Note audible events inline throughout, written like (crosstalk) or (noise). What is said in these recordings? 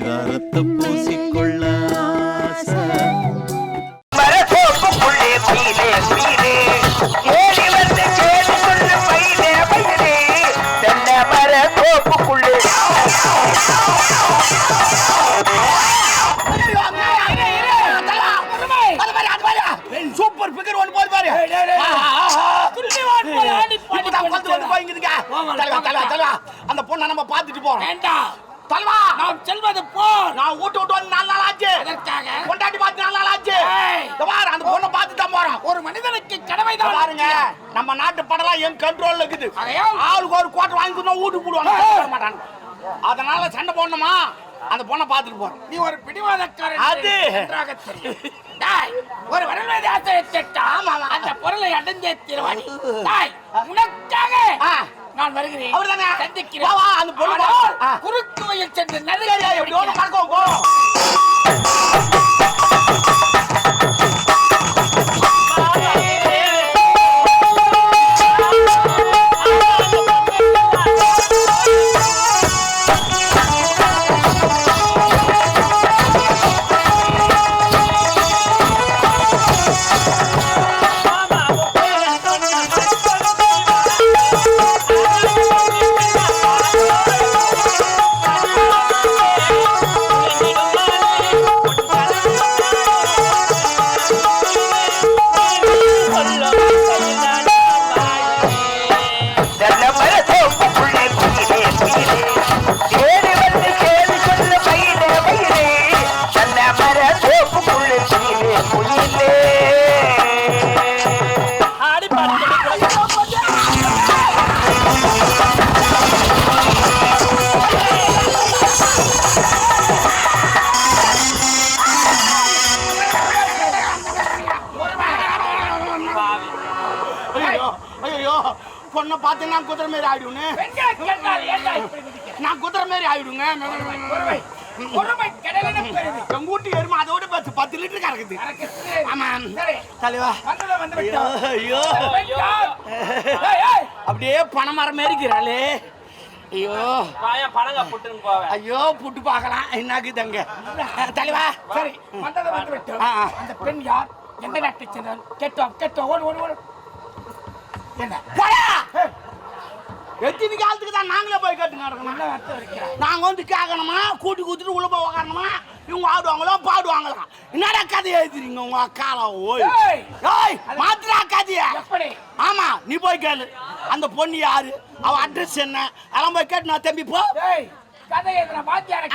பரிதாரத்தை பூசிக்கொள்ள super figure ஒன்று போது பாரு. அந்த பொண்ணை நம்ம பார்த்துட்டு போறோம். தலைவா! நாம் செல்வது போர் நான் வீட்டு விட்டு வந்து நாலு நாள் ஆச்சு. எதற்காக? கொண்டாட்டி பார்த்து நாலு நாள் ஆச்சு. பாரு அந்த பொண்ணை பார்த்து தான் போறோம் ஒரு மனிதனுக்கு இங்க கடமைதான். பாருங்க நம்ம நாட்டு படம்லாம் என் கண்ட்ரோல்ல இருக்குது. ஆளுக்கு ஒரு கோட்டை வாங்கி கொடுத்தா வீட்டுக்கு போடுவாங்க. மாட்டாங்க. அதனால சண்டை போடணுமா? அந்த பொண்ணை பார்த்துட்டு போறோம் நீ ஒரு பிடிவாதக்காரன் அது. (laughs) ஒரு ஆமா, ஆமா. அந்த பொருளை அடைந்தே தீர்வாணி உனக்காக. நான் வருகிறேன் அவர்தானே? சந்திக்கிறேன் வா, அந்த ஆ. குறுக்கு வழியில் சென்று சரி, எப்படி நடுவே பார்க்கவும் பொண்ணை பார்த்து நான் குதிரை மாரி குதிக்கிற? நான் குதிரை மாரி ஆயிடுங்க. பொறுமை, கடலின பெருமை. எங்க எருமை அதோட பத்து பத்து லிட்டர் கறக்குது. ஆமா. சரி, தலைவா. ஐயோ அப்படியே பணமரம் இருக்கிறாளே ஐயோ. வாயா பழங்க புட்டுன்னு போவேன். ஐயோ புட்டு பார்க்கலாம். என்னாக்குதுங்க தலைவா சரி, வந்தது வந்து விட்டோம். ஆ, ஆ. அந்த பெண் யார்? எந்த நாட்டை சேர்ந்தவள் கேட்டோம் கேட்டோம். ஓடு ஓடு ஓடு. என்ன? எத்தனை காலத்துக்கு தான் நாங்களே போய் கேட்டு நடக்கணும். என்ன அர்த்தம் இருக்கிறார் நாங்க வந்து கேட்கணுமா? கூட்டி கூட்டிட்டு உள்ள போய் உக்காரணுமா? இவங்க ஆடுவாங்களோ? பாடுவாங்களா? என்னடா கதை எழுதுறீங்க உங்க அக்கால? ஓய். ஏய், ஏய் மாத்திரா கதைய? ஆமா நீ போய் கேளு. அந்த பொண்ணு யாரு? அவ அட்ரஸ் என்ன? அதெல்லாம் போய் கேட்டு நான் தம்பி போ. வாத்தியார வாத்தியார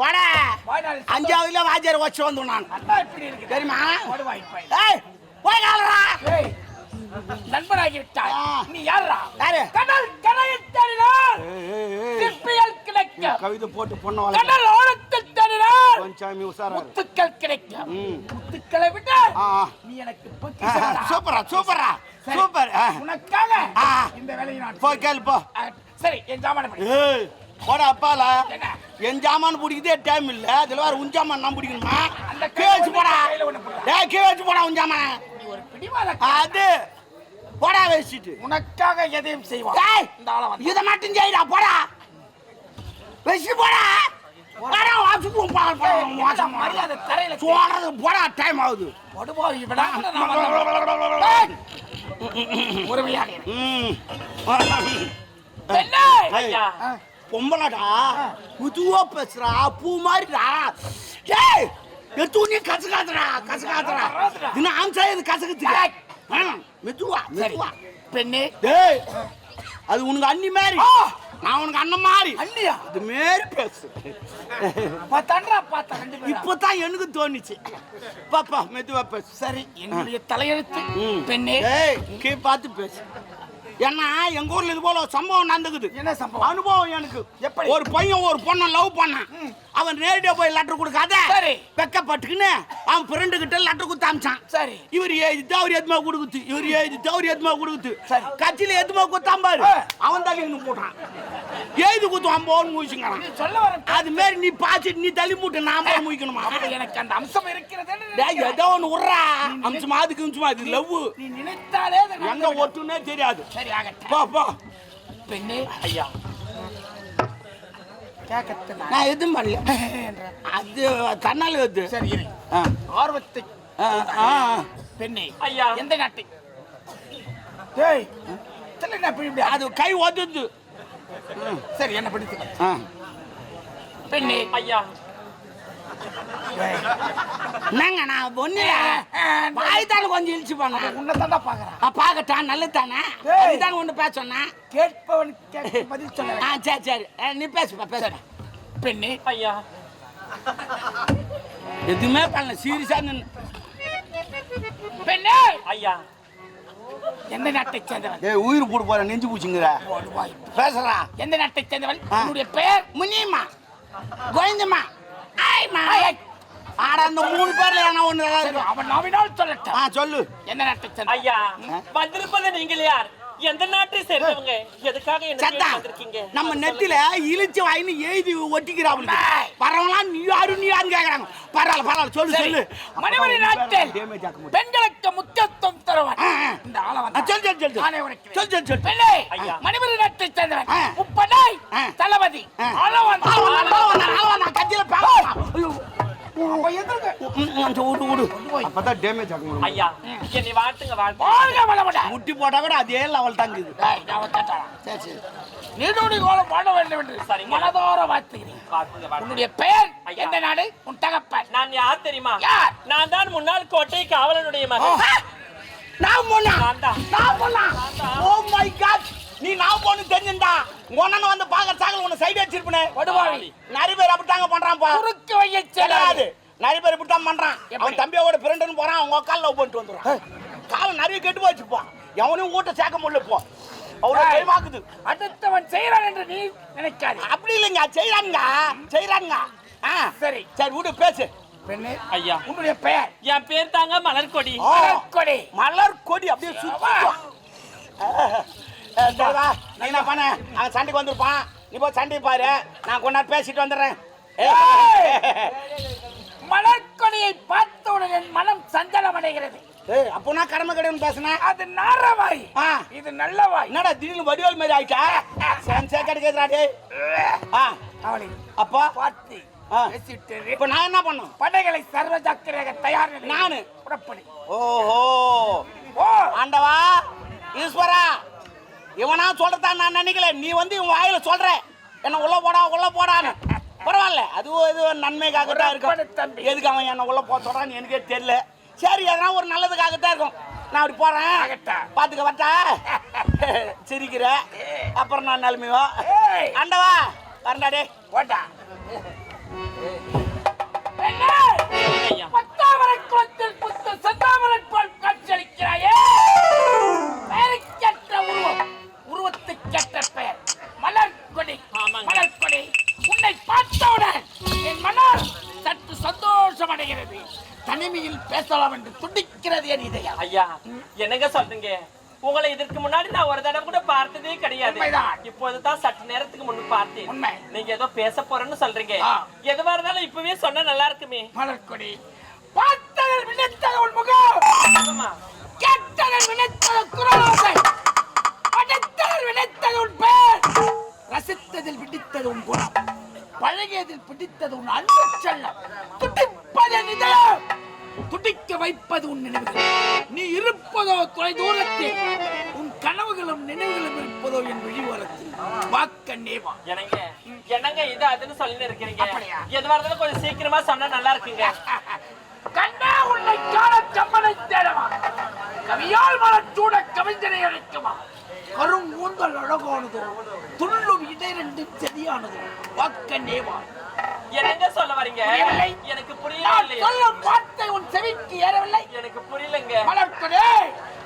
வாத்தியார அஞ்சாவதுல வாஜர் வச்சு வந்து நான். தெரியுமா? நண்பனாகி விட்டாய். நீ யாரா? கடல் கரையில் தேடினார் சிப்பியல் கிடைக்கும் கவிதை போட்டு பொண்ணு கடல் ஓரத்தில் தேடினார் கொஞ்சம் உசாரா. முத்துக்கள் கிடைக்கும் ம். முத்துக்களை ஆ. நீ எனக்கு. சூப்பரா சூப்பரா. சூப்பர். உனக்காக. இந்த வேலையை நான் போய் கேளு போ சரி என் ஜாமான படி அப்பால? என் ஜாமான் பிடிக்கிறதே டைம் இல்ல அதுல வேற உன் ஜாமான் நான் பிடிக்கணுமா வச்சு போடா. டேய் கீழே வச்சு போடா உன் ஜாமான் ஒரு பிடிவாத அது போடா வச்சுட்டு உனக்காக எதையும் செய்வான். டேய் இந்த ஆளை வந்து இதை மட்டும் செய்டா போடா. வச்சு போடா. போடா. வாசு போ பா பா மோசம் மரியாதை தரையில சோறது போடா டைம் ஆகுது! பொறுமையாக இரு. ம். பெண்ணே! ஐயா. பொம்பளடா. புதுவா பேசுறா பூ மாதிரிடா ஏய் எத்துணி கசகாதுடா கசகாதுடா இன்னும் ஆம்சா இது கசகத்துக்கு மெதுவா மெதுவா பெண்ணே டேய் அது உனக்கு அண்ணி மாதிரி நான் உனக்கு அண்ணன் மாதிரி அண்ணியா அது மாரி பேசு பார்த்தா ரெண்டு பேரும் இப்பதான் எனக்கு தோணுச்சு பாப்பா மெதுவா பேசு சரி என்னுடைய தலையெழுத்து. பெண்ணே ஏய் கீ பார்த்து பேசு ஏன்னா எங்க ஊர்ல இது போல சம்பவம் நடந்துக்குது. என்ன சம்பவம்? அனுபவம் எனக்கு. எப்படி? ஒரு பையன் ஒரு பொண்ணை லவ் பண்ணான். அவன் நேரடியா போய் லெட்டர் கொடுக்காத. சரி. வெக்கப்பட்டுக்குன்னு அவன் ஃப்ரெண்டு கிட்ட லெட்டர் கொடுத்து அமிச்சான். சரி. இவர் எழுதிட்டு அவர் எதுமா கொடுக்குது? இவர் எழுதிட்டு அவர் எதுமா கொடுக்குது? சரி. கட்சியில எதுமா கொடுத்தான் பாரு. அவன் தள்ளி இன்னும் போட்டான் எழுதி கொடுத்து அம்போன்னு முடிச்சுங்கிறான் சொல்ல வர அது மாதிரி நீ பாய்ச்சிட்டு நீ தள்ளி மூட்டு போய் முடிக்கணுமா எனக்கு அந்த அம்சம் இருக்கிறது ஏதோ ஒன்று விட்றா. அம்சமா அதுக்கு அம்சமா அது லவ். நீ நினைத்தாலே எங்க. ஒட்டுனே தெரியாது. சரி ஆகட்டும். போ போ. பெண்ணே ஐயா. நான் எதுவும் பண்ணல. (laughs) அது தன்னால வருது சரி ஆர்வத்தை பெண்ணே ஐயா. எந்த நாட்டை டேய் தெரியல என்ன இப்படி அது கை ஒதுது சரி என்ன பிடித்து ஆ. பெண்ணே. ஐயா. என்னங்க நான் ஒண்ணு வாய் தானே கொஞ்சம் இழிச்சு பண்ணேன் உன்னை தாண்டா பாக்குறேன். பார்க்கட்டான் நல்லது தானே. அதுதானே ஒன்று பேச சொன்னேன். கேட்பவன் கேட்க பதில் சொல்ல ஆ சரி சரி. ஆ, நீ பேசுப்பா பேசுற பெண்ணே. ஐயா. எதுவுமே பண்ணல சீரியஸா நின்று பெண்ணே. ஐயா. எந்த நாட்டை சேர்ந்தவன்? ஏய் உயிர் போட்டு போற நெஞ்சு பூச்சிங்கிற. பேசுறா. எந்த நாட்டை சேர்ந்தவன். உன்னுடைய பெயர் முனியம்மா கோவிந்தம்மா. ஆய்மா ஆட அந்த மூணு பேர்ல என்ன ஒண்ணு அவன் நாவினால் சொல்லட்டும். ஆ சொல்லு. எந்த நாட்டை சேர்ந்த ஐயா வந்திருப்பது நீங்கள் யார்? எந்த நாட்டை சேர்ந்தவங்க? எதுக்காக என்ன வந்திருக்கீங்க? நம்ம நெத்தில இழிச்சு வாயின்னு எழுதி ஒட்டிக்கிறாங்க பரவலாம் நீ யாரு நீ யாருன்னு கேக்குறாங்க. பரவாயில்ல பரவாயில்ல சொல்லு. சொல்லு. மணிமணி நாட்டில் பெண்களுக்கு முக்கியத்துவம் தருவன் ஆ, ஆ. இந்த ஆளை சொல்லு சொல்லு நானே உனக்கு சொல்லு சொல்லு பெண்ணே ஐயா. மணிமணி நாட்டை சேர்ந்தவன் ஆ. தளபதி. ஆளவன், ஆளவன், ஆளவன், நான் கத்தியில. ஐயோ. அப்ப. அப்பதான் டேமேஜ் ஐயா. முட்டி போட்டா கூட அதே லெவல் டேய், நான் கேட்டானா? சரி சரி. நீடூடி கோலம் வாழ வேண்டும் என்று சரிங்க. மனதோர வாழ்த்துகிறேன். உன்னுடைய பெயர் ஐயா. எந்த நாடு? உன் தகப்பன். நான் யார் தெரியுமா? நான் தான் முன்னாள் கோட்டை காவலனுடைய மகன். நான் போனா? நான் தான். ஓ மை காட் நீ நான் போன்னு தெரிஞ்சிருந்தா உன்ன வந்து பாக்குற சாகல உன்னை சைடு அடிச்சிருப்பனே படுவாவி. நிறைய பேர் அப்படித்தாங்க பண்றான்ப்பா. குறுக்கு வைய கிடையாது. நிறைய பேர் இப்படித்தான் பண்றான்? அவன் தம்பியோட ஃப்ரெண்டுன்னு போறான் அவங்க உக்கால லவ் பண்ணிட்டு வந்துடுறான். காலம் நிறைய கெட்டு போச்சுப்பா எவனையும் ஊட்ட சேர்க்க முடியல இப்போ அவ்வளோ ஏய். டைமாக்குது அடுத்தவன் செய்கிறான் என்று நீ நினைக்காதே. அப்படி இல்லைங்க செய்யறாங்க செய்யறாங்க ஆ. சரி. சரி விடு பேசு. பெண்ணே ஐயா. உன்னுடைய பெயர்? என் பேர் தாங்க மலர்கொடி. ஓ, கொடி மலர் கொடி அப்படியே சுத்தி சரிவா நீ என்ன பண்ண? அவன் சண்டைக்கு வந்திருப்பான். நீ போய் சண்டை பாரு. நான் நேரம் பேசிட்டு வந்துடுறேன். மலர்கொடியை பார்த்தவுடன் என் மனம் சஞ்சலம் அடைகிறது. ஏய் அப்போ நான் கடமை கிடையாது பேசுனேன் அது நாரவாய். ஆ. இது நல்லவாய். என்னடா திடீர்னு வடிவேல் மாதிரி ஆயிட்டா? சென்சே கிடைக்கிறா டேய். ஆ. அவளை அப்பா. பார்த்து. பேசிட்டு இப்போ நான் என்ன பண்ணும்? படைகளை சர்வ சக்கரக தயார் நானு. புறப்படு. ஓஹோ. ஓ. ஆண்டவா ஈஸ்வரா இவனா சொல்றதா நான் நினைக்கல. நீ வந்து இவன் வாயில சொல்ற. என்ன உள்ள போடா உள்ள போடான்னு. பரவாயில்ல. அதுவும் இது நன்மைக்காக தான் இருக்கும். எதுக்கு அவன் என்ன உள்ள போக சொல்றான்னு எனக்கே தெரியல. சரி எதனா ஒரு நல்லதுக்காக தான் இருக்கும். நான் அப்படி போறேன். பாத்துக்க வரட்டா? (laughs) சிரிக்கிற. அப்புறம் நான் நிலைமையோ ஏய். ஆண்டவா வரண்டா டே ஓட்டா ஐயா. என்னங்க சொல்றீங்க? உங்களை இதற்கு முன்னாடி நான் ஒரு தடவை கூட பார்த்ததே கிடையாது. இப்போதுதான் சற்று நேரத்துக்கு முன்பு பார்த்தேன். நீங்க ஏதோ பேச போறேன்னு சொல்றீங்க. எதுவா இருந்தாலும் இப்பவே சொன்னா நல்லா இருக்குமே. மலர்கொடி. பார்த்ததில் விழித்தது உன் முகம். விழித்தது குரலோசை. படித்ததில் விழித்தது உன் பெயர் ரசித்ததில் பிடித்தது உன் குணம். பழகியதில் பிடித்தது உன் அன்பு செல்லம். துடிப்பது என் இதயம் துடிக்க வைப்பது உன் நினைவுகள். நீ இருப்பதோ தொலை தூரத்தில் உன் கனவுகளும் நினைவுகளும் இருப்பதோ என் விழிவோரத்தில் வாக்கண்ணே வா. என்னங்க? என்னங்க இது? அதுன்னு சொல்லி இருக்கிறீங்க? எதுவா இருந்தாலும் கொஞ்சம் சீக்கிரமா சொன்னா நல்லா இருக்குங்க. (laughs) கண்ணா உன்னை காண கம்மனை தேடவா? கவியால் மலச்சூட கவிஞனை அழைக்குமா கரும் ஊந்தல் அழகானதோ துள்ளும் இடைரெண்டும் செதியானதோ வாக்கண்ணேவா என்னங்க சொல்ல வரீங்க. எனக்கு புரியல சொல்லும் வார்த்தை உன் செவிக்கு ஏறவில்லை. எனக்கு புரியலங்க. மலர்க்கடே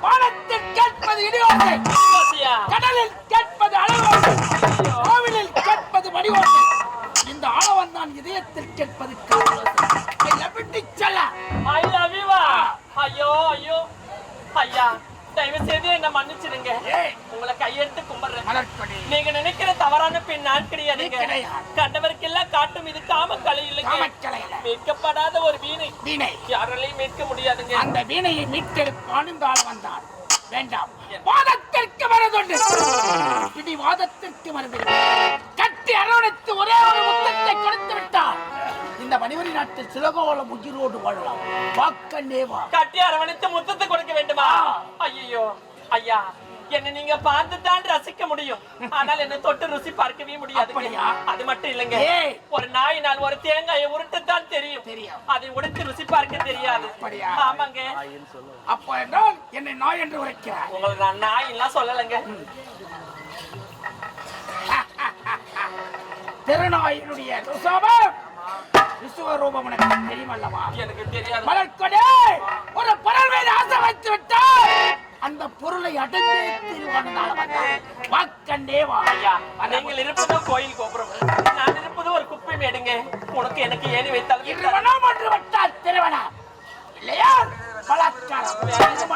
வானத்தில் கேட்பது இடியோசை. கடலில் கேட்பது அலைவோசை கோவிலில் கேட்பது மணிவோசை இந்த ஆளவன் தான் இதயத்தில் கேட்பது காதலோசை செல்ல. ஆ. ஐயோ ஐயோ. ஐயா தயவு செய்து என்ன மன்னிச்சிடுங்க ஏய். உங்களை கையெடுத்து கும்பிடுறேன். நீங்க நினைக்கிற தவறான பெண் நான் கிடையாதுங்க. கண்டவருக்கெல்லாம் காட்டும் இது காம கலை இல்லைங்க காமக்கலையில. மீட்கப்படாத ஒரு வீணை. வீணை. யாராலையும் மீட்க முடியாதுங்க. அந்த வீணையை மீட்டெடுப்பான் இந்த ஆள் வந்தான் வேண்டாம் வாதத்திற்கு மருதுண்டு பிடி வாதத்திற்கு மருந்து கட்டி அரவணைத்து ஒரே ஒரு முத்தத்தை கொடுத்து விட்டார். இந்த மணிவரி நாட்டில் சிலகோலம் உயிரோடு வாழலாம். வாக்கண்ணே வா. கட்டி அரவணைத்து முத்தத்தை கொடுக்க வேண்டுமா? ஐயோ ஐயா. என்ன நீங்க பார்த்து தான் ரசிக்க முடியும். ஆனால் என்ன தொட்டு ருசி பார்க்கவே முடியாது? அது மட்டும் இல்லைங்க. ஒரு நாயினால் ஒரு தேங்காயை உருட்டத்தான் தெரியும். தெரியும். அதை உடைத்து ருசி பார்க்க தெரியாது? ஆமாங்க. அப்போ என்னை நாய் என்று உரைக்கிறார் உங்களை நான் நாய் எல்லாம் சொல்லலைங்க திருநாயினுடைய விஸ்வரூபம் உனக்கு தெரியுமல்லவா? எனக்கு தெரியாது. மலர்கொடே ஒரு மீது ஆசை வைத்து விட்டால் அந்த பொருளை அடைந்தே தீர்வானதால் வந்தார். வாக்கண்டே வா ஐயா நீங்கள் இருப்பதோ கோயில் கோபுரம். நான் இருப்பது ஒரு குப்பை மேடுங்க. உனக்கு எனக்கு ஏணி வைத்தால் திருமணம் ஒன்று விட்டால் திருமணம் இல்லையா? பலாத்காரமா.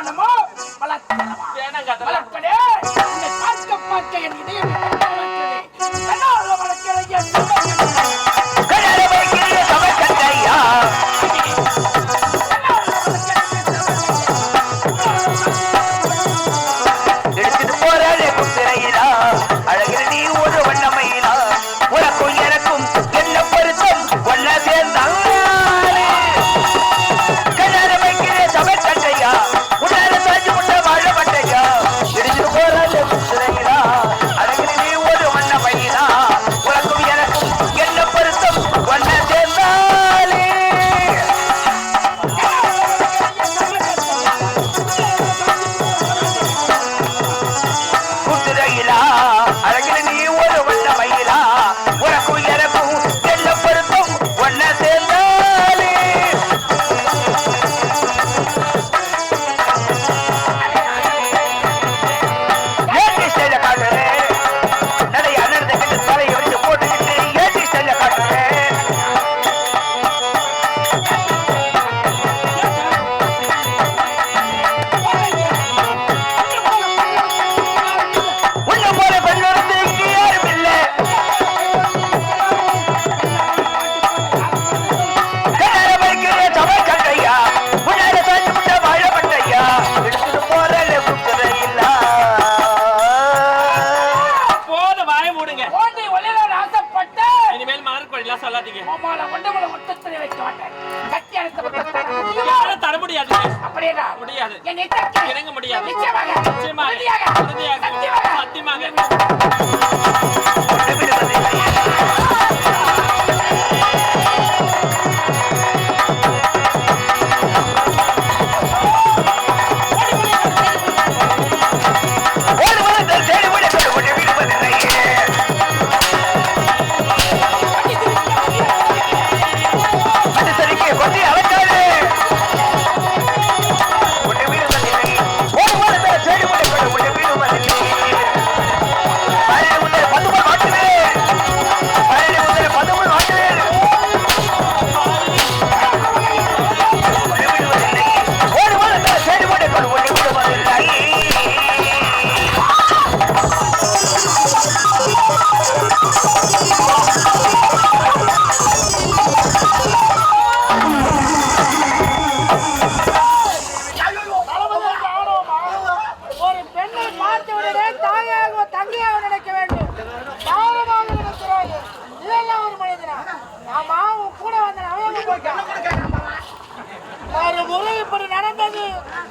நடந்தது.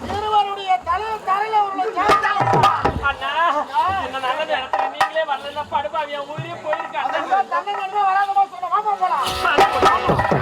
இருவருடைய தலையில் தரையில உள்ள அண்ணா என்ன நல்ல நேரத்துல நீங்களே வரலன்னா படுபாவியா உயிரே போயிருக்காங்க தங்கை கண்டிப்பா வராங்கம்மா சொன்ன வாமா போலாம்.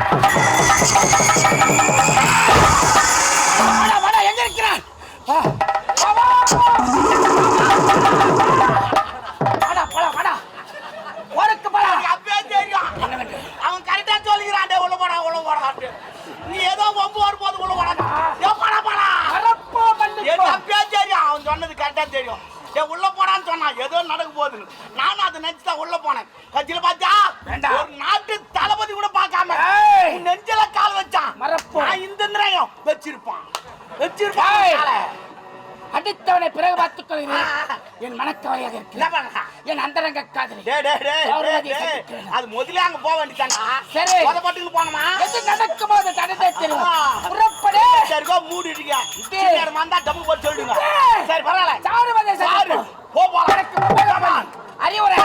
என் மனக்கவலையாக இருக்கு என் அந்தரங்க காதலி. அது முதலே அங்க போக வேண்டியதாங்க சரி. அதை பட்டுக்கு போனோமா எது நடக்குமோ அதை தடுத்தே தெரியும் புறப்படு. சரிக்கோ மூடிடுங்க நேரம் வந்தா டப்பு போட்டு சொல்லிடுங்க. சரி பரவாயில்ல. சாரு வந்தேன் சாரு போ போலாம் அறிவுரை.